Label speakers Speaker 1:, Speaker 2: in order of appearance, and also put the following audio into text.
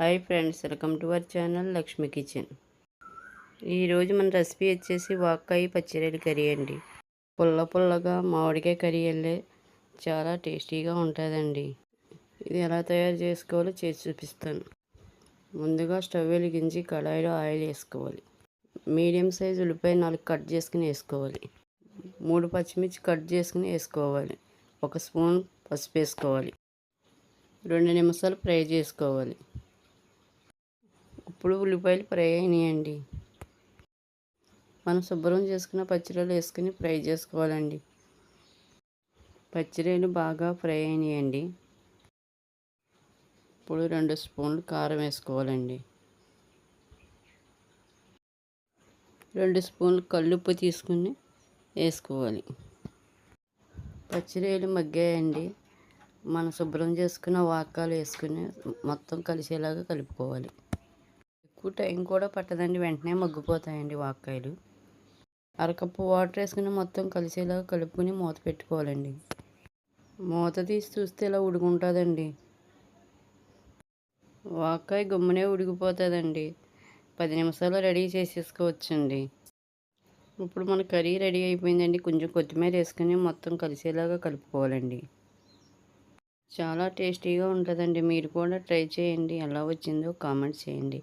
Speaker 1: Hi friends welcome to our channel Lakshmi kitchen ఈరోజు మన recipe వచ్చేసి వాక్కాయ పచ్చిరొయ్యల కర్రీ అండి. పుల్ల పుల్లగా మామిడికాయ కర్రీ వెళ్ళే చాలా టేస్టీగా ఉంటుందండి. ఇది ఎలా తయారు చేసుకోవాలో చేసి చూపిస్తాను. ముందుగా స్టవ్ వెలిగించి కడాయిలో ఆయిల్ వేసుకోవాలి. మీడియం సైజు ఉల్లిపాయ నాలుగు కట్ చేసుకుని వేసుకోవాలి. మూడు పచ్చిమిర్చి కట్ చేసుకుని వేసుకోవాలి. ఒక స్పూన్ పసుపు వేసుకోవాలి. రెండు నిమిషాలు ఫ్రై చేసుకోవాలి. ఇప్పుడు ఉల్లిపాయలు ఫ్రై అయినాయండి. మనం శుభ్రం చేసుకున్న పచ్చిరొయ్యలు వేసుకుని ఫ్రై చేసుకోవాలండి. పచ్చిరొయ్యలు బాగా ఫ్రై అయినాయండి. ఇప్పుడు రెండు స్పూన్లు కారం వేసుకోవాలండి. రెండు స్పూన్లు కల్లుప్పు తీసుకుని వేసుకోవాలి. పచ్చిరొయ్యలు మగ్గాయండి. మనం శుభ్రం చేసుకున్న వాకాలు వేసుకుని మొత్తం కలిసేలాగా కలుపుకోవాలి. ఎక్కువ టైం కూడా పట్టదండి. వెంటనే మగ్గిపోతాయండి వాక్కాయలు. అరకప్పు వాటర్ వేసుకుని మొత్తం కలిసేలాగా కలుపుకొని మూత పెట్టుకోవాలండి. మూత తీసి చూస్తే ఇలా ఉడుకుంటుందండి. వాక్కాయ గుమ్మనే ఉడికిపోతుందండి. పది నిమిషాలు రెడీ చేసేసుకోవచ్చండి. ఇప్పుడు మన కర్రీ రెడీ అయిపోయిందండి. కొంచెం కొత్తిమీర వేసుకొని మొత్తం కలిసేలాగా కలుపుకోవాలండి. చాలా టేస్టీగా ఉంటుందండి. మీరు కూడా ట్రై చేయండి. ఎలా వచ్చిందో కామెంట్ చేయండి.